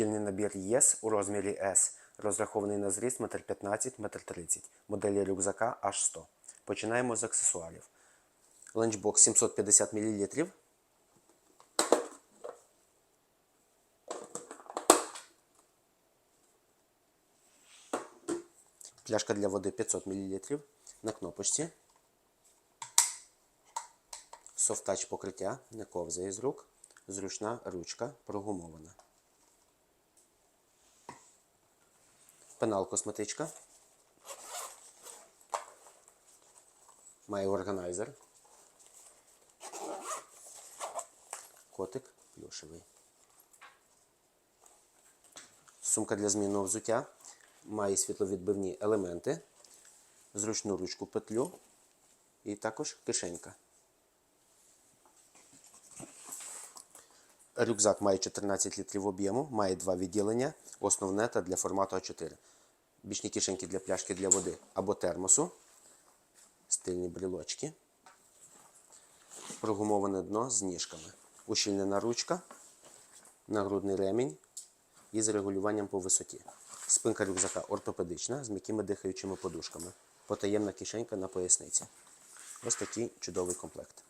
Шкільний набір ЄС у розмірі S, розрахований на зріст 1,15 1,30 м, моделі рюкзака H100. Починаємо з аксесуарів. Ланчбокс 750 мл. Пляшка для води 500 мл на кнопочці. Софтач покриття не ковзає з рук. Зручна ручка прогумована. Пенал косметичка. Має органайзер. Котик плюшевий. Сумка для змінного взуття. Має світловідбивні елементи, зручну ручку петлю і також кишенька. Рюкзак має 14 літрів об'єму, має два відділення, основне та для формату А4. Бічні кишеньки для пляшки для води або термосу, стильні брілочки, прогумоване дно з ніжками, ущільнена ручка, нагрудний ремінь із регулюванням по висоті. Спинка рюкзака ортопедична з м'якими дихаючими подушками. Потаємна кишенька на поясниці. Ось такий чудовий комплект.